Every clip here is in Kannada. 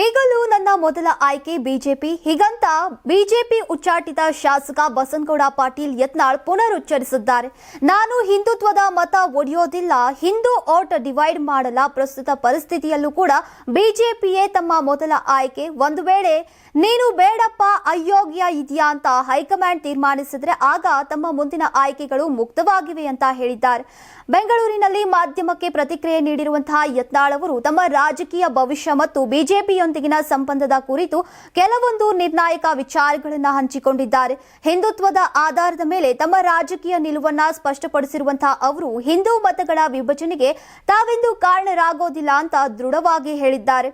ಈಗಲೂ ನನ್ನ ಮೊದಲ ಆಯ್ಕೆ ಬಿಜೆಪಿ. ಹೀಗಂತ ಬಿಜೆಪಿ ಉಚ್ಚಾಟಿತ ಶಾಸಕ ಬಸನಗೌಡ ಪಾಟೀಲ್ ಯತ್ನಾಳ್ ಪುನರುಚ್ಚರಿಸಿದ್ದಾರೆ. ನಾನು ಹಿಂದುತ್ವದ ಮತ ಒಡೆಯೋದಿಲ್ಲ. ಹಿಂದೂ ಓಟ್ ಡಿವೈಡ್ ಮಾಡಲ ಪ್ರಸ್ತುತ ಪರಿಸ್ಥಿತಿಯಲ್ಲೂ ಕೂಡ ಬಿಜೆಪಿಯೇ ತಮ್ಮ ಮೊದಲ ಆಯ್ಕೆ. ಒಂದು ವೇಳೆ ನೀನು ಬೇಡಪ್ಪ, ಅಯೋಗ್ಯ ಇದೆಯಾ ಅಂತ ಹೈಕಮಾಂಡ್ ತೀರ್ಮಾನಿಸಿದ್ರೆ ಆಗ ತಮ್ಮ ಮುಂದಿನ ಆಯ್ಕೆಗಳು ಮುಕ್ತವಾಗಿವೆ ಅಂತ ಹೇಳಿದ್ದಾರೆ. ಬೆಂಗಳೂರಿನಲ್ಲಿ ಮಾಧ್ಯಮಕ್ಕೆ ಪ್ರತಿಕ್ರಿಯೆ ನೀಡಿರುವಂತಹ ಯತ್ನಾಳ್ ಅವರು ತಮ್ಮ ರಾಜಕೀಯ ಭವಿಷ್ಯ ಮತ್ತು ಬಿಜೆಪಿಯೊಂದಿಗಿನ ಸಂಬಂಧದ ಕುರಿತು ಕೆಲವೊಂದು ನಿರ್ಣಾಯಕ ವಿಚಾರಗಳನ್ನು ಹಂಚಿಕೊಂಡಿದ್ದಾರೆ. ಹಿಂದುತ್ವದ ಆಧಾರದ ಮೇಲೆ ತಮ್ಮ ರಾಜಕೀಯ ನಿಲುವನ್ನ ಸ್ಪಷ್ಟಪಡಿಸಿರುವಂತಹ ಅವರು ಹಿಂದೂ ಮತಗಳ ವಿಭಜನೆಗೆ ತಾವೆಂದು ಕಾರಣರಾಗೋದಿಲ್ಲ ಅಂತ ದೃಢವಾಗಿ ಹೇಳಿದ್ದಾರೆ.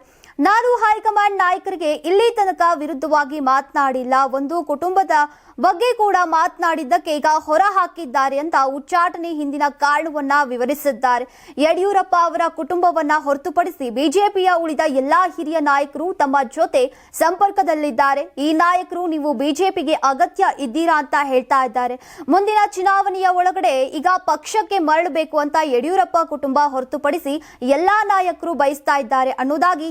ನಾನು ಹೈಕಮಾಂಡ್ ನಾಯಕರಿಗೆ ಇಲ್ಲಿ ತನಕ ವಿರುದ್ಧವಾಗಿ ಮಾತನಾಡಿಲ್ಲ. ಒಂದು ಕುಟುಂಬದ ಬಗ್ಗೆ ಕೂಡ ಮಾತನಾಡಿದ್ದಕ್ಕೆ ಈಗ ಹೊರ ಹಾಕಿದ್ದಾರೆ ಅಂತ ಉಚ್ಚಾಟನೆ ಹಿಂದಿನ ಕಾರಣವನ್ನ ವಿವರಿಸಿದ್ದಾರೆ. ಯಡಿಯೂರಪ್ಪ ಅವರ ಕುಟುಂಬವನ್ನ ಹೊರತುಪಡಿಸಿ ಬಿಜೆಪಿಯ ಉಳಿದ ಎಲ್ಲಾ ಹಿರಿಯ ನಾಯಕರು ತಮ್ಮ ಜೊತೆ ಸಂಪರ್ಕದಲ್ಲಿದ್ದಾರೆ. ಈ ನಾಯಕರು ನೀವು ಬಿಜೆಪಿಗೆ ಅಗತ್ಯ ಇದ್ದೀರಾ ಅಂತ ಹೇಳ್ತಾ ಇದ್ದಾರೆ. ಮುಂದಿನ ಚುನಾವಣೆಯ ಒಳಗಡೆ ಈಗ ಪಕ್ಷಕ್ಕೆ ಮರಳಬೇಕು ಅಂತ ಯಡಿಯೂರಪ್ಪ ಕುಟುಂಬ ಹೊರತುಪಡಿಸಿ ಎಲ್ಲಾ ನಾಯಕರು ಬಯಸ್ತಾ ಇದ್ದಾರೆ ಅನ್ನೋದಾಗಿ